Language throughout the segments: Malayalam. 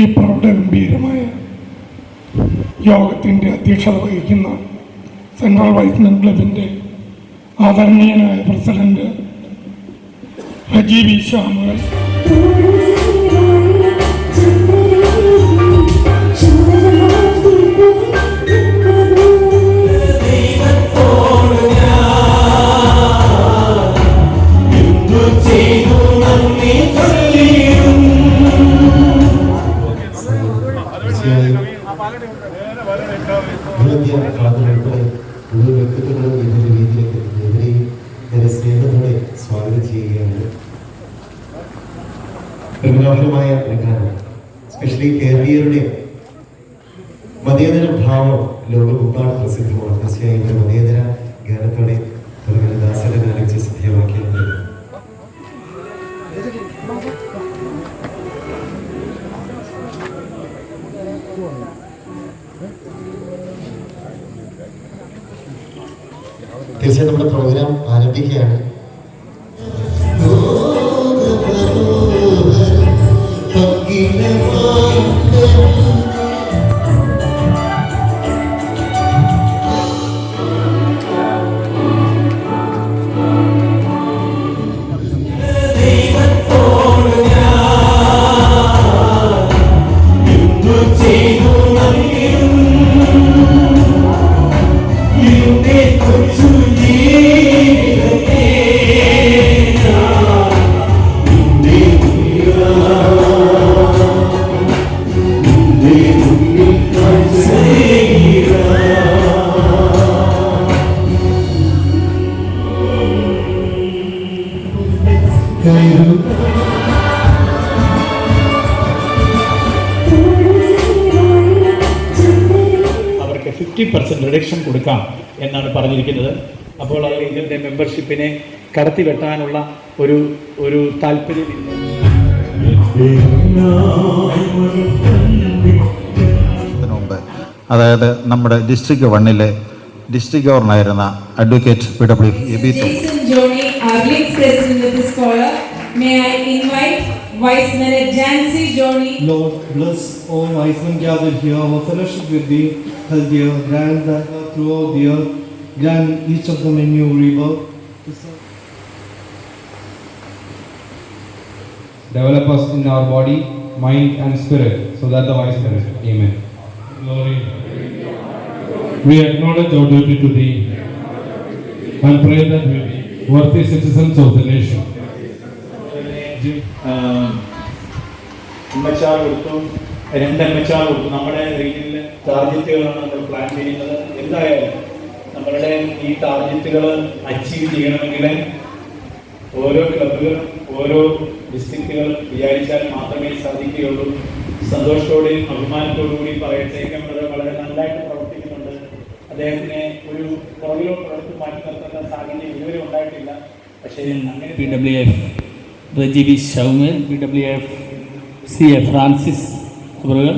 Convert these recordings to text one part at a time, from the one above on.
ഈ പ്രൗഢഗംഭീരമായ യോഗത്തിന്റെ അധ്യക്ഷത വഹിക്കുന്ന സെൻട്രൽ വൈസ്മെൻ ക്ലബിന്റെ ആദരണീയനായ പ്രസിഡന്റ് അജീബി ശ്യാമുകൾ വ്യക്തിത്വങ്ങളും ഇതിന്റെ രീതിയിലേക്ക് ഇവരെയും ഞാൻ സ്നേഹത്തോടെ സ്വാഗതം ചെയ്യുകയാണ്. മനോഹരമായ ഒരു സ്പെഷ്യലി കേരളീയരുടെ മതേതര ഭാവം ലോകമെമ്പാട് പ്രസിദ്ധമാണ്. തീർച്ചയായും മതേതര ഗാനത്തോടെ ദാസരൻ ആലോചിച്ച് ശ്രദ്ധേയമാക്കിയത് തീർച്ചയായും നമ്മുടെ പ്രോഗ്രാം ആരംഭിക്കുകയാണ്. ഫിഫ്റ്റി പെർസെന്റ് റിഡക്ഷൻ കൊടുക്കാം എന്നാണ് പറഞ്ഞിരിക്കുന്നത്. അപ്പോൾ അത് ഇതിന്റെ മെമ്പർഷിപ്പിനെ കടത്തി വെട്ടാനുള്ള ഒരു ഒരു താല്പര്യമില്ല. അതായത് നമ്മുടെ ഡിസ്ട്രിക്ട് വണ്ണിലെ district ഗവർണറായിരുന്ന advocate P W Aby Thomas Joni Joni, scholar may I of this choir. May I Vice Mayor Jancy Joni Lord, bless all wise men gathered here. Our fellowship will be held here. Grant that throughout the earth, grant each of them a new river. develop us in our body, mind, and spirit, so that the wise perish. Amen. Glory. We acknowledge our duty to thee and pray that we be worthy citizens of the nation. MHR കൊടുത്തു രണ്ട് എമ്മച്ചാർ കൊടുത്തു. നമ്മുടെ റീജിയനിൽ ടാർഗറ്റുകളാണ് നമ്മൾ പ്ലാൻ ചെയ്യുന്നത്. എന്തായാലും നമ്മളുടെ ഈ ടാർഗറ്റുകൾ അച്ചീവ് ചെയ്യണമെങ്കിൽ ഓരോ ക്ലബുകൾ ഓരോ ഡിസ്ട്രിക്റ്റുകൾ വിചാരിച്ചാൽ മാത്രമേ സാധിക്കുകയുള്ളൂ. സന്തോഷത്തോടെയും അഭിമാനത്തോടു കൂടി പറയട്ടെ. നമ്മുടെ വളരെ നന്നായിട്ട് പ്രവർത്തിക്കുന്നുണ്ട്. അദ്ദേഹത്തിന് ഒരു പുറകിലോട്ട് എടുത്ത് മാറ്റി നിർത്തേണ്ട സാഹചര്യം ഇതുവരെ ഉണ്ടായിട്ടില്ല. പക്ഷേ അങ്ങനെ P W F റജീവി ഷൗമേൽ P W F C A Francis അവറുകൾ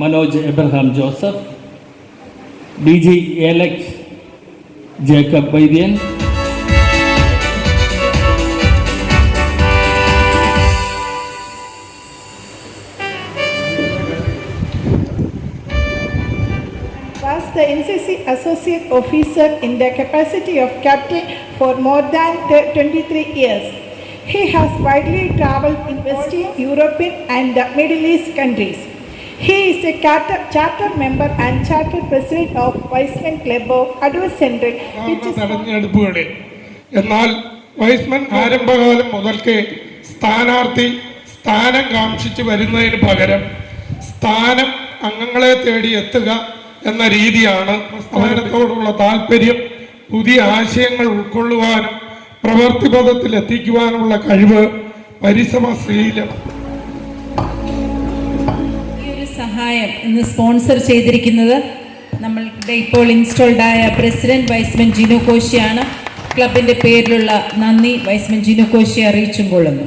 Manoj Abraham Joseph D G Alex Jacob Vaidyan was the NCC Associate Officer in the capacity of captain for more than th- 23 years. He has widely traveled in Western European and Middle East countries. He is a charter, charter member and charter president of Wiseman Club of is തെരഞ്ഞെടുപ്പുകളിൽ എന്നാൽ വൈസ്മൻ ആരംഭകാലം മുതൽക്കേ സ്ഥാനാർത്ഥി സ്ഥാനം കാക്ഷിച്ച് വരുന്നതിന് പകരം സ്ഥാനം അംഗങ്ങളെ തേടി എത്തുക എന്ന രീതിയാണ് പ്രസ്ഥാനത്തോടുള്ള താല്പര്യം പുതിയ ആശയങ്ങൾ ഉൾക്കൊള്ളുവാനും പ്രവൃത്തിപഥത്തിൽ എത്തിക്കുവാനുള്ള കഴിവ് പരിസമ ഈ സഹായം ഇന്ന് സ്പോൺസർ ചെയ്തിരിക്കുന്നത് നമ്മളുടെ ഇപ്പോൾ ഇൻസ്റ്റോൾഡ് ആയ പ്രസിഡന്റ് വൈസ്മൻ ജിനു കോശിയാണ്. ക്ലബിന്റെ പേരിലുള്ള നന്ദി വൈസ്മൻ ജിനു കോശി അറിയിച്ചും കൊള്ളുന്നു.